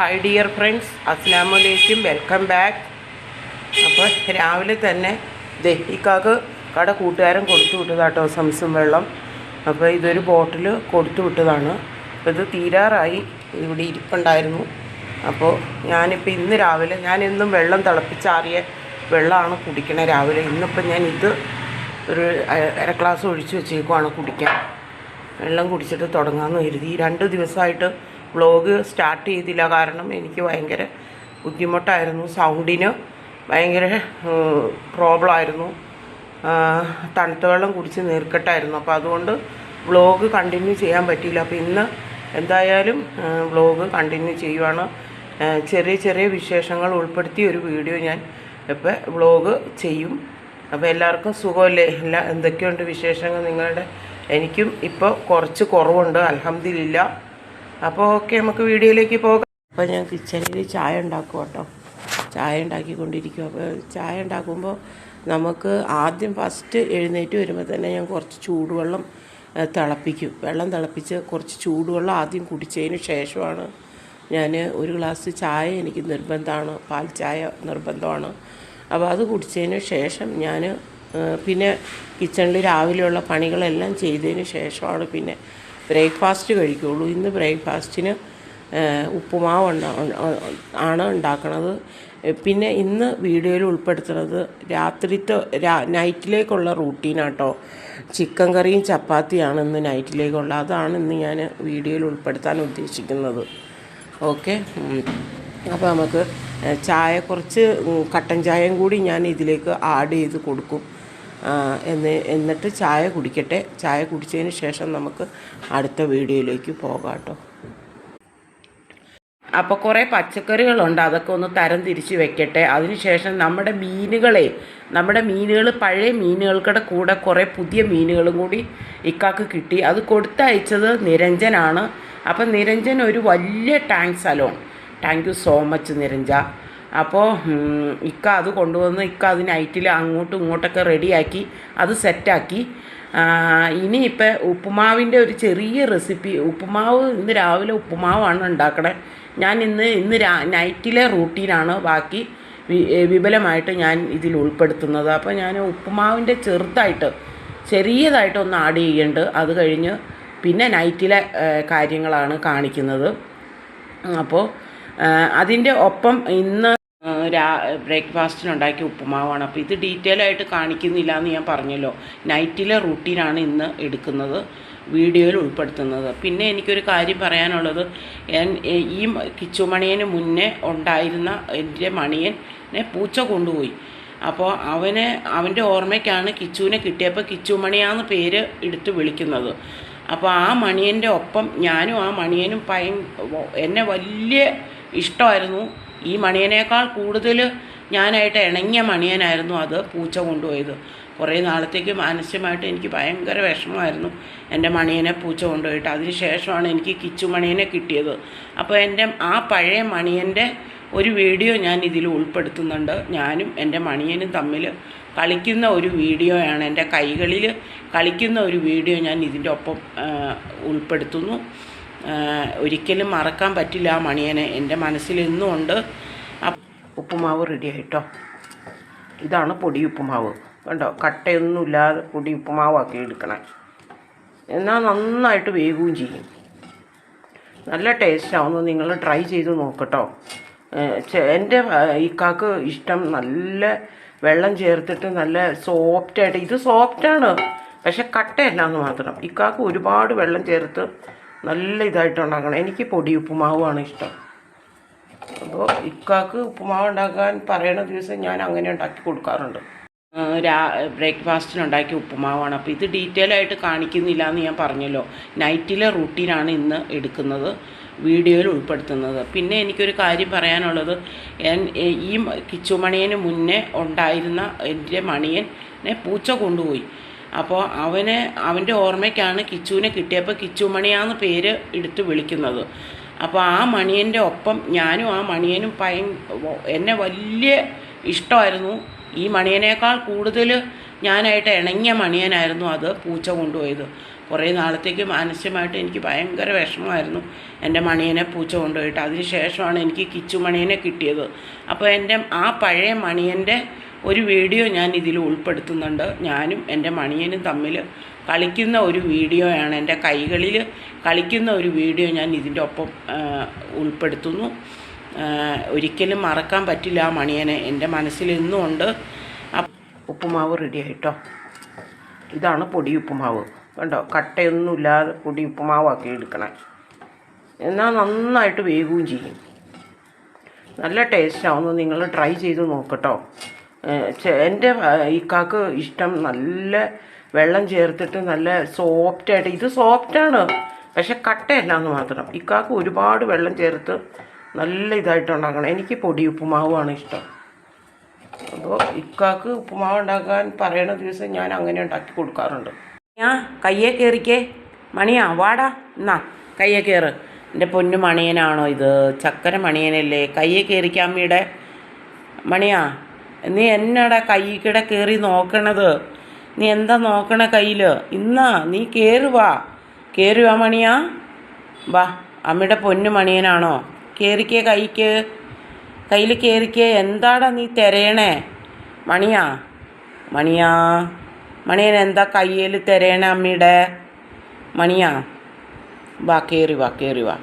Hi dear friends അസ്സാം വലൈക്കും welcome back അപ്പോൾ രാവിലെ തന്നെ ദഹിക്കാക്ക് കട കൂട്ടുകാരൻ കൊടുത്തു വിട്ടതാട്ടോ സംസം വെള്ളം. അപ്പോൾ ഇതൊരു ബോട്ടിൽ കൊടുത്തു വിട്ടതാണ്. അപ്പോൾ ഇത് തീരാറായി. ഇവിടെ ഇരിപ്പുണ്ടായിരുന്നു. അപ്പോൾ ഞാനിപ്പോൾ ഇന്ന് രാവിലെ ഞാൻ എന്നും വെള്ളം തിളപ്പിച്ചാറിയ വെള്ളമാണ് കുടിക്കണേ രാവിലെ. ഇന്നിപ്പോൾ ഞാൻ ഇത് ഒരു അര ഗ്ലാസ് ഒഴിച്ച് വെച്ചേക്കുവാണ് കുടിക്കാൻ. വെള്ളം കുടിച്ചിട്ട് തുടങ്ങാമെന്ന് കരുതി. രണ്ട് ദിവസമായിട്ട് വ്ളോഗ് സ്റ്റാർട്ട് ചെയ്തില്ല. കാരണം എനിക്ക് ഭയങ്കര ബുദ്ധിമുട്ടായിരുന്നു. സൗണ്ടിന് ഭയങ്കര പ്രോബ്ലം ആയിരുന്നു. തണുത്ത വെള്ളം കുടിച്ച് നീർക്കെട്ടായിരുന്നു. അപ്പോൾ അതുകൊണ്ട് വ്ളോഗ് കണ്ടിന്യൂ ചെയ്യാൻ പറ്റിയില്ല. അപ്പോൾ ഇന്ന് എന്തായാലും വ്ളോഗ് കണ്ടിന്യൂ ചെയ്യുവാണ്. ചെറിയ ചെറിയ വിശേഷങ്ങൾ ഉൾപ്പെടുത്തി ഒരു വീഡിയോ ഞാൻ ഇപ്പോൾ വ്ളോഗ് ചെയ്യും. അപ്പോൾ എല്ലാവർക്കും സുഖമല്ലേ? എല്ലാ എന്തൊക്കെയുണ്ട് വിശേഷങ്ങൾ നിങ്ങളുടെ? എനിക്കും ഇപ്പോൾ കുറച്ച് കുറവുണ്ട്. അലഹമില്ല അപ്പോൾ ഓക്കെ നമുക്ക് വീഡിയോയിലേക്ക് പോകാം. അപ്പോൾ ഞാൻ കിച്ചണിൽ ചായ ഉണ്ടാക്കും കേട്ടോ ചായ ഉണ്ടാക്കിക്കൊണ്ടിരിക്കും അപ്പോൾ ചായ ഉണ്ടാക്കുമ്പോൾ നമുക്ക് ആദ്യം ഫസ്റ്റ് എഴുന്നേറ്റ് വരുമ്പോൾ തന്നെ ഞാൻ കുറച്ച് ചൂടുവെള്ളം തിളപ്പിക്കും. വെള്ളം തിളപ്പിച്ച് കുറച്ച് ചൂടുവെള്ളം ആദ്യം കുടിച്ചതിന് ശേഷമാണ് ഞാൻ ഒരു ഗ്ലാസ് ചായ എനിക്ക് നിർബന്ധമാണ്. പാൽ ചായ നിർബന്ധമാണ്. അപ്പോൾ അത് കുടിച്ചതിന് ശേഷം ഞാൻ പിന്നെ കിച്ചണിൽ രാവിലെയുള്ള പണികളെല്ലാം ചെയ്തതിന് ശേഷമാണ് പിന്നെ ബ്രേക്ക്ഫാസ്റ്റ് കഴിക്കുകയുള്ളൂ ഇന്ന് ബ്രേക്ക്ഫാസ്റ്റിന് ഉപ്പുമാവ് ആണ് ഉണ്ടാക്കണത്. പിന്നെ ഇന്ന് വീഡിയോയിൽ ഉൾപ്പെടുത്തുന്നത് രാത്രിത്തെ രാ നൈറ്റിലേക്കുള്ള റൂട്ടീനാട്ടോ. ചിക്കൻ കറിയും ചപ്പാത്തിയാണ് ഇന്ന് നൈറ്റിലേക്കുള്ള. അതാണ് ഇന്ന് ഞാൻ വീഡിയോയിൽ ഉൾപ്പെടുത്താൻ ഉദ്ദേശിക്കുന്നത്. ഓക്കെ? അപ്പോൾ നമുക്ക് ചായ കുറച്ച് കട്ടൻ ചായയും കൂടി ഞാൻ ഇതിലേക്ക് ആഡ് ചെയ്ത് കൊടുക്കും. എന്ന് എന്നിട്ട് ചായ കുടിക്കട്ടെ. ചായ കുടിച്ചതിന് ശേഷം നമുക്ക് അടുത്ത വീഡിയോയിലേക്ക് പോകാം കേട്ടോ. അപ്പോൾ കുറേ പച്ചക്കറികളുണ്ട്. അതൊക്കെ ഒന്ന് തരം തിരിച്ച് വെക്കട്ടെ. അതിനുശേഷം നമ്മുടെ മീനുകളെ നമ്മുടെ മീനുകൾ പഴയ മീനുകൾക്കുടെ കൂടെ കുറേ പുതിയ മീനുകളും കൂടി ഇക്കാക്ക് കിട്ടി. അത് കൊടുത്തയച്ചത് നിരഞ്ജനാണ്. അപ്പം നിരഞ്ജൻ ഒരു വലിയ tank salon thank you so much നിരഞ്ജ. അപ്പോൾ ഇക്ക അത് കൊണ്ടുവന്ന് ഇക്ക അത് നൈറ്റിൽ അങ്ങോട്ടും ഇങ്ങോട്ടൊക്കെ റെഡിയാക്കി അത് സെറ്റാക്കി. ഇനിയിപ്പോൾ ഉപ്പുമാവിന്റെ ഒരു ചെറിയ റെസിപ്പി ഉപ്പുമാവ് ഇന്ന് രാവിലെ ഉപ്പുമാവാണ് ഉണ്ടാക്കണേ. ഞാൻ ഇന്ന് ഇന്ന് രാ നൈറ്റിലെ റൂട്ടീനാണ് ബാക്കി വിപുലമായിട്ട് ഞാൻ ഇതിൽ ഉൾപ്പെടുത്തുന്നത്. അപ്പോൾ ഞാൻ ഉപ്പുമാവിന്റെ ചെറുതായിട്ട് ചെറിയതായിട്ട് ഒന്ന് ആഡ് ചെയ്യുന്നുണ്ട് അത് കഴിഞ്ഞ് പിന്നെ നൈറ്റിലെ കാര്യങ്ങളാണ് കാണിക്കുന്നത്. അപ്പോൾ അതിന്റെ ഒപ്പം ഇന്ന് രാ ബ്രേക്ക്ഫാസ്റ്റിന് ഉണ്ടാക്കിയ ഉപ്പുമാവാണ്. അപ്പോൾ ഇത് ഡീറ്റെയിൽ ആയിട്ട് കാണിക്കുന്നില്ല എന്ന് ഞാൻ പറഞ്ഞല്ലോ. നൈറ്റിലെ റുട്ടീനാണ് ഇന്ന് എടുക്കുന്നത് വീഡിയോയിൽ ഉൾപ്പെടുത്തുന്നത്. പിന്നെ എനിക്കൊരു കാര്യം പറയാനുള്ളത്. ഈ കിച്ചുമണിയന് മുന്നേ ഉണ്ടായിരുന്ന എന്റെ മണിയനെ പൂച്ച കൊണ്ടുപോയി. അപ്പോൾ അവന് അവന്റെ ഓർമ്മയ്ക്കാണ് കിച്ചുവിനെ കിട്ടിയപ്പോൾ കിച്ചുമണിയാന്ന് പേര് എടുത്ത് വിളിക്കുന്നത്. അപ്പോൾ ആ മണിയന്റെ ഒപ്പം ഞാനും ആ മണിയനും ഭയ എന്നെ വലിയ ഇഷ്ടമായിരുന്നു. ഈ മണിയനേക്കാൾ കൂടുതൽ ഞാനായിട്ട് ഇണങ്ങിയ മണിയനായിരുന്നു അത് പൂച്ച കൊണ്ടുപോയത്. കുറേ നാളത്തേക്ക് മാനസികമായിട്ട് എനിക്ക് ഭയങ്കര വിഷമമായിരുന്നു എന്റെ മണിയനെ പൂച്ച കൊണ്ടുപോയിട്ട്. അതിന് ശേഷമാണ് എനിക്ക് കിച്ചു മണിയനെ കിട്ടിയത്. അപ്പോൾ എന്റെ ആ പഴയ മണിയന്റെ ഒരു വീഡിയോ ഞാൻ ഇതിൽ ഉൾപ്പെടുത്തുന്നുണ്ട്. ഞാനും എന്റെ മണിയനും തമ്മിൽ കളിക്കുന്ന ഒരു വീഡിയോയാണ്. എന്റെ കൈകളിൽ കളിക്കുന്ന ഒരു വീഡിയോ ഞാൻ ഇതിന്റെ ഒപ്പം ഉൾപ്പെടുത്തുന്നു. ഒരിക്കലും മറക്കാൻ പറ്റില്ല ആ മണിയനെ. എന്റെ മനസ്സിൽ ഇന്നും ഉണ്ട്. ഉപ്പുമാവ് റെഡി ആയിട്ടോ? ഇതാണ് പൊടി ഉപ്പുമാവ്. കണ്ടോ? കട്ടയൊന്നുമില്ലാതെ പൊടി ഉപ്പുമാവാക്കി എടുക്കണേ. എന്നാൽ നന്നായിട്ട് വേകുകയും ചെയ്യും. നല്ല ടേസ്റ്റാവുന്നു നിങ്ങൾ ട്രൈ ചെയ്ത് നോക്കട്ടോ. എന്റെ ഇക്കാക്ക് ഇഷ്ടം നല്ല വെള്ളം ചേർത്തിട്ട് നല്ല സോഫ്റ്റായിട്ട് ഇത് സോഫ്റ്റാണ് പക്ഷെ കട്ടയല്ല എന്ന് മാത്രം. ഇക്കാക്ക് ഒരുപാട് വെള്ളം ചേർത്ത് നല്ല ഇതായിട്ട് ഉണ്ടാക്കണം. എനിക്ക് പൊടി ഉപ്പുമാവുമാണ് ഇഷ്ടം. അപ്പോൾ ഇക്കാക്ക് ഉപ്പുമാവ് ഉണ്ടാക്കാൻ പറയണ ദിവസം ഞാൻ അങ്ങനെ ഉണ്ടാക്കി കൊടുക്കാറുണ്ട്. രാ ബ്രേക്ക്ഫാസ്റ്റിന് ഉണ്ടാക്കിയ ഉപ്പുമാവാണ്. അപ്പോൾ ഇത് ഡീറ്റെയിൽ ആയിട്ട് കാണിക്കുന്നില്ല എന്ന് ഞാൻ പറഞ്ഞല്ലോ. നൈറ്റിലെ റൂട്ടീനാണ് ഇന്ന് എടുക്കുന്നത് വീഡിയോയിൽ ഉൾപ്പെടുത്തുന്നത്. പിന്നെ എനിക്കൊരു കാര്യം പറയാനുള്ളത് ഈ കിച്ചുമണിയന് മുന്നേ ഉണ്ടായിരുന്ന എന്റെ മണിയനെ പൂച്ച കൊണ്ടുപോയി. അപ്പോൾ അവനെ അവന്റെ ഓർമ്മയ്ക്കാണ് കിച്ചുവിനെ കിട്ടിയപ്പോൾ കിച്ചു മണിയാന്ന് പേര് എടുത്ത് വിളിക്കുന്നത്. അപ്പോൾ ആ മണിയന്റെ ഒപ്പം ഞാനും ആ മണിയനും ഭയ എന്നെ വലിയ ഇഷ്ടമായിരുന്നു. ഈ മണിയനേക്കാൾ കൂടുതൽ ഞാനായിട്ട് ഇണങ്ങിയ മണിയനായിരുന്നു അത് പൂച്ച കൊണ്ടുപോയത്. കുറേ നാളത്തേക്ക് മാനസികമായിട്ട് എനിക്ക് ഭയങ്കര വിഷമമായിരുന്നു എന്റെ മണിയനെ പൂച്ച കൊണ്ടുപോയിട്ട്. അതിന് ശേഷമാണ് എനിക്ക് കിച്ചു മണിയനെ കിട്ടിയത്. അപ്പോൾ എന്റെ ആ പഴയ മണിയന്റെ ഒരു വീഡിയോ ഞാൻ ഇതിൽ ഉൾപ്പെടുത്തുന്നുണ്ട്. ഞാനും എന്റെ മണിയനും തമ്മിൽ കളിക്കുന്ന ഒരു വീഡിയോയാണ്. എന്റെ കൈകളിൽ കളിക്കുന്ന ഒരു വീഡിയോ ഞാൻ ഇതിന്റെ ഒപ്പം ഉൾപ്പെടുത്തുന്നു. ഒരിക്കലും മറക്കാൻ പറ്റില്ല ആ മണിയനെ. എന്റെ മനസ്സിൽ ഇന്നും ഉണ്ട്. ഉപ്പുമാവ് റെഡി ആയിട്ടോ? ഇതാണ് പൊടി ഉപ്പുമാവ്. കണ്ടോ? കട്ടയൊന്നുമില്ലാതെ പൊടി ഉപ്പുമാവാക്കി എടുക്കണേ. എന്നാൽ നന്നായിട്ട് വേകുകയും ചെയ്യും. നല്ല ടേസ്റ്റാവുന്നു നിങ്ങൾ ട്രൈ ചെയ്ത് നോക്കട്ടോ എന്റെ ഇക്കാക്ക് ഇഷ്ടം നല്ല വെള്ളം ചേർത്തിട്ട് നല്ല സോഫ്റ്റായിട്ട് ഇത് സോഫ്റ്റാണ് പക്ഷെ കട്ടയല്ല എന്ന് മാത്രം ഇക്കാക്ക് ഒരുപാട് വെള്ളം ചേർത്ത് നല്ല ഇതായിട്ട് ഉണ്ടാക്കണം. എനിക്ക് പൊടി ഉപ്പുമാവാണ് ഇഷ്ടം. അപ്പോൾ ഇക്കാക്ക് ഉപ്പുമാവ് ഉണ്ടാക്കാൻ പറയണ ദിവസം ഞാൻ അങ്ങനെ ഉണ്ടാക്കി കൊടുക്കാറുണ്ട്. ഞാൻ കയ്യെ കയറിക്കേ മണിയാ വാടാ എന്നാ കയ്യെ കയറ് എന്റെ പൊന്നു മണിയനാണോ ഇത്? ചക്കര മണിയനല്ലേ? കയ്യെ കയറിക്കാമ്മയുടെ മണിയാ നീ എന്നാടാ കൈക്കിടെ കയറി നോക്കണത്? നീ എന്താ നോക്കണ കയ്യിൽ ഇന്നാ നീ കയറുവാ കയറുവാ മണിയാ. വാ അമ്മയുടെ പൊന്നു മണിയനാണോ? കയറിക്കേ കൈക്ക്. കയ്യിൽ കയറിക്കേ എന്താടാ നീ തിരയണേ? മണിയാ. മണിയാ. മണിയൻ എന്താ കയ്യിൽ തിരയണേ അമ്മയുടെ? മണിയാ. വാ കയറി വാ കയറി വാ.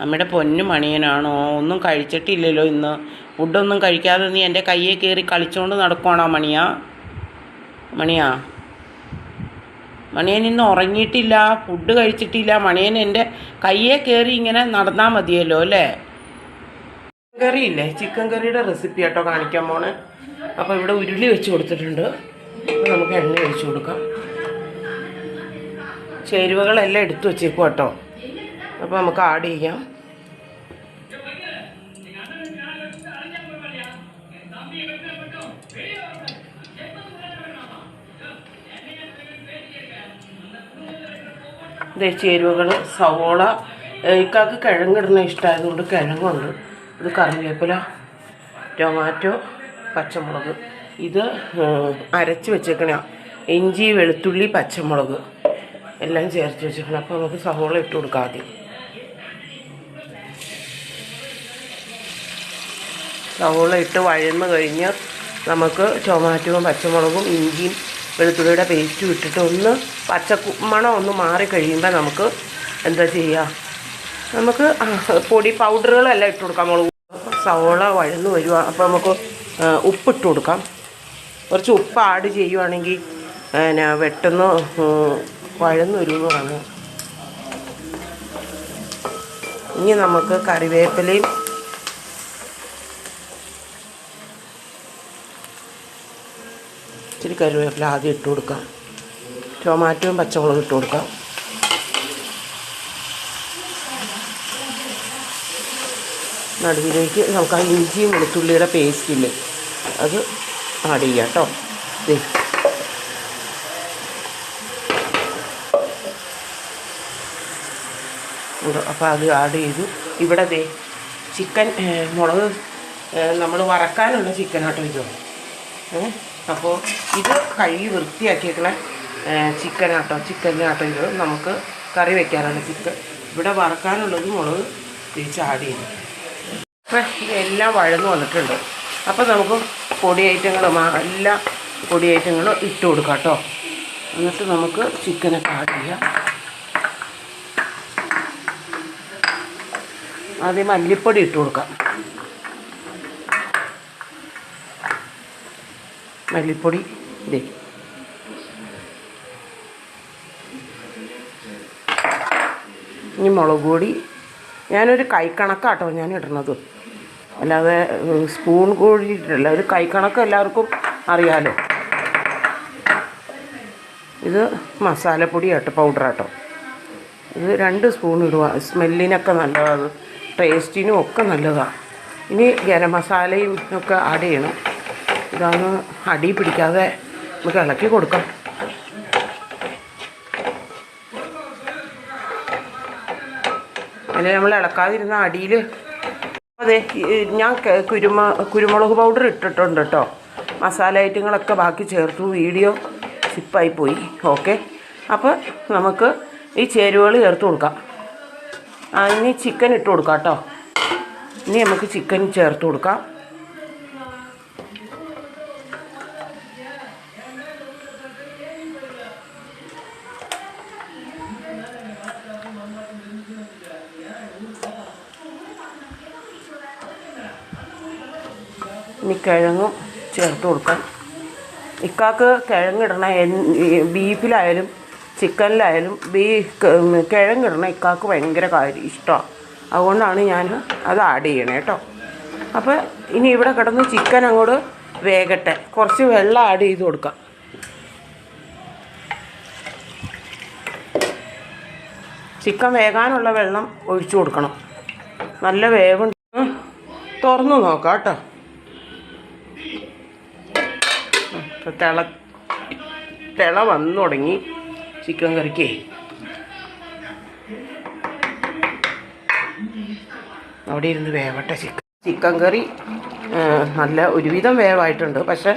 അമ്മയുടെ പൊന്നു മണിയനാണോ? ഒന്നും കഴിച്ചിട്ടില്ലല്ലോ ഇന്ന്. ഫുഡൊന്നും കഴിക്കാതെ നീ എന്റെ കയ്യെ കയറി കളിച്ചുകൊണ്ട് നടക്കുവാണോ മണിയാ? മണിയാ? മണിയൻ ഇന്ന് ഉറങ്ങിയിട്ടില്ല ഫുഡ് കഴിച്ചിട്ടില്ല. മണിയൻ എന്റെ കയ്യെ കയറി ഇങ്ങനെ നടന്നാൽ മതിയല്ലോ അല്ലേ? ചിക്കൻ കറി ഇല്ലേ ചിക്കൻ കറിയുടെ റെസിപ്പി ആട്ടോ കാണിക്കാൻ പോണേ. അപ്പോൾ ഇവിടെ ഉരുളി വെച്ച് കൊടുത്തിട്ടുണ്ട്. അപ്പോൾ നമുക്ക് എണ്ണ ഒഴിച്ചു കൊടുക്കാം. ചേരുവകളെല്ലാം എടുത്തു വെച്ചേക്കും കേട്ടോ അപ്പോൾ നമുക്ക് ആഡ് ചെയ്യാം. ഇതേ ചേരുവകൾ സവോള ഇക്കാക്ക് കിഴങ്ങിടുന്ന ഇഷ്ടമായതുകൊണ്ട് കിഴങ്ങുണ്ട്. ഇത് കറിവേപ്പില ടൊമാറ്റോ പച്ചമുളക്. ഇത് അരച്ച് വെച്ചേക്കണ. ഇഞ്ചി വെളുത്തുള്ളി പച്ചമുളക്. എല്ലാം ചേർത്ത് വെച്ചേക്കണം. അപ്പോൾ നമുക്ക് സവോള ഇട്ട് കൊടുക്കാം ആദ്യം. സവോള ഇട്ട് വഴന്ന് കഴിഞ്ഞ് നമുക്ക് ടൊമാറ്റോയും പച്ചമുളകും ഇഞ്ചിയും വെളുത്തുള്ളിയുടെ പേസ്റ്റും ഇട്ടിട്ട് ഒന്ന് പച്ച മണം ഒന്ന് മാറി കഴിയുമ്പോൾ നമുക്ക് എന്താ ചെയ്യുക നമുക്ക് പൊടി പൗഡറുകളെല്ലാം ഇട്ട് കൊടുക്കാം. മുളക് സവോള വഴന്ന് വരുക. അപ്പോൾ നമുക്ക് ഉപ്പിട്ട് കൊടുക്കാം. കുറച്ച് ഉപ്പ് ആഡ് ചെയ്യുവാണെങ്കിൽ പിന്നെ പെട്ടെന്ന് വഴന്ന് വരുമെന്ന് പറഞ്ഞു. ഇനി നമുക്ക് കറിവേപ്പിലയും ഇച്ചിരി കരുവേപ്പില ആദ്യം ഇട്ട് കൊടുക്കാം. ടൊമാറ്റോയും പച്ചമുളകും ഇട്ട് കൊടുക്കാം. നടുവിലേക്ക് നമുക്ക് ആ ഇഞ്ചിയും വെളുത്തുള്ളിയുടെ പേസ്റ്റ് ഇല്ലേ അത് ആഡ് ചെയ്യാം കേട്ടോ അപ്പോൾ അത് ആഡ് ചെയ്തു. ഇവിടെ ദേ ചിക്കൻ മുളക് നമ്മൾ വറക്കാനുള്ള ചിക്കനാട്ടോ ഇതോ. ഏ? അപ്പോൾ ഇത് കഴുകി വൃത്തിയാക്കിയേക്കണ ചിക്കനാട്ടോ ചിക്കനാട്ടോ ഇത് നമുക്ക് കറി വെക്കാനാണ്. ചിക്കൻ ഇവിടെ വറക്കാനുള്ളത് മുളക് തിരിച്ച് ആഡ് ചെയ്തു. അപ്പം ഇതെല്ലാം വഴന്നു വന്നിട്ടുണ്ട്. അപ്പോൾ നമുക്ക് പൊടി ഐറ്റങ്ങളും എല്ലാ പൊടി ഐറ്റങ്ങളും ഇട്ട് കൊടുക്കാം കേട്ടോ എന്നിട്ട് നമുക്ക് ചിക്കനൊക്കെ ആഡ് ചെയ്യാം. ആദ്യം മല്ലിപ്പൊടി ഇട്ട് കൊടുക്കാം. മല്ലിപ്പൊടി ഇതേ. ഇനി മുളക് പൊടി. ഞാനൊരു കൈക്കണക്കാട്ടോ ഞാൻ ഇടുന്നത്. അല്ലാതെ സ്പൂൺ കൂടി ഇട്ടിട്ടില്ല. ഒരു കൈക്കണക്ക് എല്ലാവർക്കും അറിയാലോ. ഇത് മസാലപ്പൊടി ആട്ടോ പൗഡറാട്ടോ. ഇത് രണ്ട് സ്പൂൺ ഇടുക. സ്മെല്ലിനൊക്കെ നല്ലതാണ് ടേസ്റ്റിനും ഒക്കെ നല്ലതാണ് ഇനി ഗരം മസാലയും ഒക്കെ ആഡ് ചെയ്യണം. ഇതാണ് അടി പിടിക്കാതെ നമുക്ക് ഇളക്കി കൊടുക്കാം. അല്ലെങ്കിൽ നമ്മൾ ഇളക്കാതിരുന്ന അടിയിൽ അതെ ഞാൻ കുരുമ കുരുമുളക് പൗഡർ ഇട്ടിട്ടുണ്ട് കേട്ടോ മസാല ഐറ്റങ്ങളൊക്കെ ബാക്കി ചേർത്തു വീഡിയോ സിപ്പായി പോയി ഓക്കെ. അപ്പോൾ നമുക്ക് ഈ ചേരുവകൾ ചേർത്ത് കൊടുക്കാം. ഇനി ചിക്കൻ ഇട്ട് കൊടുക്കാം കേട്ടോ ഇനി നമുക്ക് ചിക്കൻ ചേർത്ത് കൊടുക്കാം. കിഴങ്ങും ചേർത്ത് കൊടുക്കാം. ഇക്കാക്ക് കിഴങ്ങിടണ. ബീഫിലായാലും ചിക്കനിലായാലും ബീ കിഴങ്ങിടണ. ഇക്കാക്ക് ഭയങ്കര കാര്യം ഇഷ്ടമാണ് അതുകൊണ്ടാണ് ഞാൻ അത് ആഡ് ചെയ്യണേ കേട്ടോ അപ്പോൾ ഇനി ഇവിടെ കിടന്ന് ചിക്കൻ അങ്ങോട്ട് വേകട്ടെ. കുറച്ച് വെള്ളം ആഡ് ചെയ്ത് കൊടുക്കാം. ചിക്കൻ വേകാനുള്ള വെള്ളം ഒഴിച്ചു കൊടുക്കണം. നല്ല വേവുണ്ട്. തുറന്നു നോക്കാം കേട്ടോ ഇപ്പം തിള തിള വന്നു തുടങ്ങി ചിക്കൻ കറിക്ക്. അവിടെ ഇരുന്ന് വേവട്ടെ ചിക്കൻ. ചിക്കൻ കറി നല്ല ഒരുവിധം വേവായിട്ടുണ്ട്. പക്ഷെ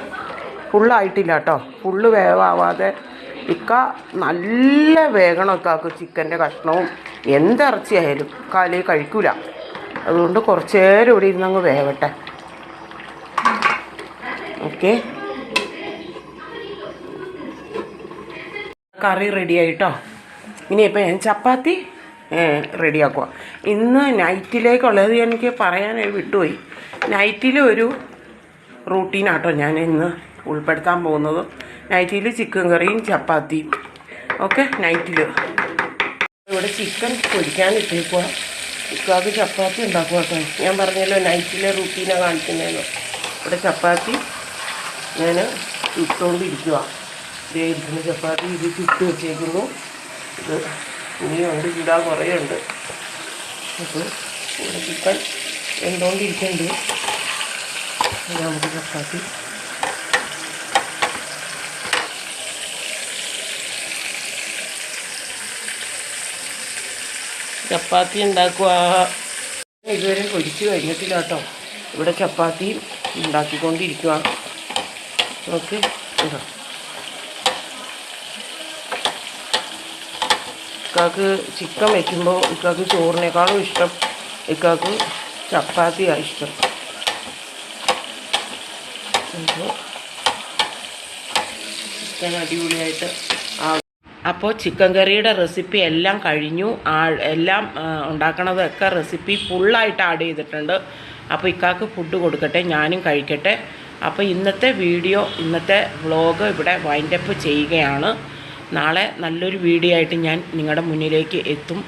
ഫുള്ളായിട്ടില്ല കേട്ടോ. ഫുള്ള് വേവാവാതെ ഇക്ക നല്ല വേഗണം ഇക്കാക്ക് ചിക്കന്റെ കഷ്ണവും. എന്തിറച്ചിയായാലും കാലേ കഴിക്കൂല. അതുകൊണ്ട് കുറച്ച് നേരം ഇവിടെ ഇരുന്നങ്ങ് വേവട്ടെ. ഓക്കെ. കറി റെഡി ആയിട്ടോ? ഇനിയിപ്പോൾ ഞാൻ ചപ്പാത്തി റെഡിയാക്കുക ഇന്ന് നൈറ്റിലേക്കുള്ളത് എനിക്ക് പറയാൻ വിട്ടുപോയി. നൈറ്റിൽ ഒരു റൂട്ടീനാട്ടോ ഞാൻ ഇന്ന് ഉൾപ്പെടുത്താൻ പോകുന്നത്. നൈറ്റിൽ ചിക്കൻ കറിയും ചപ്പാത്തിയും. ഓക്കെ നൈറ്റിൽ ഇവിടെ ചിക്കൻ പൊരിക്കാൻ ഇട്ടേക്കുക ഇക്കാക്ക് ചപ്പാത്തി ഉണ്ടാക്കുക കേട്ടോ ഞാൻ പറഞ്ഞല്ലോ നൈറ്റിലെ റൂട്ടീനാണ് കാണിക്കുന്നതെന്ന്. ഇവിടെ ചപ്പാത്തി ഞാൻ ഇട്ടുകൊണ്ടിരിക്കുക ഇരിക്കുന്ന ചപ്പാത്തി ഇത് ചുട്ട് വെച്ചേക്കുന്നു. ഇത് ഇനിയുണ്ട് ചുടാൻ കുറേ ഉണ്ട്. അപ്പോൾ ഇവിടെ ചിക്കൻ എന്തുകൊണ്ടിരിക്കുന്നുണ്ട് നമുക്ക് ചപ്പാത്തി. ചപ്പാത്തി ഉണ്ടാക്കുക ഇതുവരെ ഒഴിച്ചു കഴിഞ്ഞിട്ടില്ല കേട്ടോ. ഇവിടെ ചപ്പാത്തി ഉണ്ടാക്കിക്കൊണ്ടിരിക്കുക ഓക്കെ ഇതാ. ഇക്കാക്ക് ചിക്കൻ വയ്ക്കുമ്പോൾ ഇക്കാക്ക് ചോറിനേക്കാളും ഇഷ്ടം. ഇക്കാക്ക് ചപ്പാത്തിയാണ് ഇഷ്ടം. അടിപൊളിയായിട്ട് അപ്പോൾ ചിക്കൻ കറിയുടെ റെസിപ്പി എല്ലാം കഴിഞ്ഞു. ആ എല്ലാം ഉണ്ടാക്കണതൊക്കെ റെസിപ്പി ഫുള്ളായിട്ട് ആഡ് ചെയ്തിട്ടുണ്ട്. അപ്പോൾ ഇക്കാക്ക് ഫുഡ് കൊടുക്കട്ടെ ഞാനും കഴിക്കട്ടെ. അപ്പോൾ ഇന്നത്തെ വീഡിയോ ഇന്നത്തെ വ്ളോഗ് ഇവിടെ വൈൻഡപ്പ് ചെയ്യുകയാണ്. നാളെ നല്ലൊരു വീഡിയോ ആയിട്ട് ഞാൻ നിങ്ങളുടെ മുന്നിലേക്ക് എത്തും.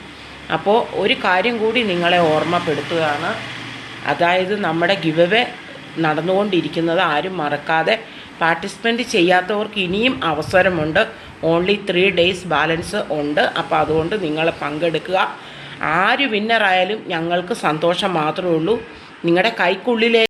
അപ്പോൾ ഒരു കാര്യം കൂടി നിങ്ങളെ ഓർമ്മപ്പെടുത്തുകയാണ്. അതായത് നമ്മുടെ ഗിവവേ നടന്നുകൊണ്ടിരിക്കുന്നത് ആരും മറക്കാതെ പാർട്ടിസിപ്പന്റ് ചെയ്യാത്തവർക്ക് ഇനിയും അവസരമുണ്ട്. ഓൺലി ത്രീ ഡേയ്സ് ബാലൻസ് ഉണ്ട്. അപ്പോൾ അതുകൊണ്ട് നിങ്ങൾ പങ്കെടുക്കുക. ആര് വിന്നറായാലും ഞങ്ങൾക്ക് സന്തോഷം മാത്രമേ ഉള്ളൂ. നിങ്ങളുടെ കൈക്കുള്ളിലെ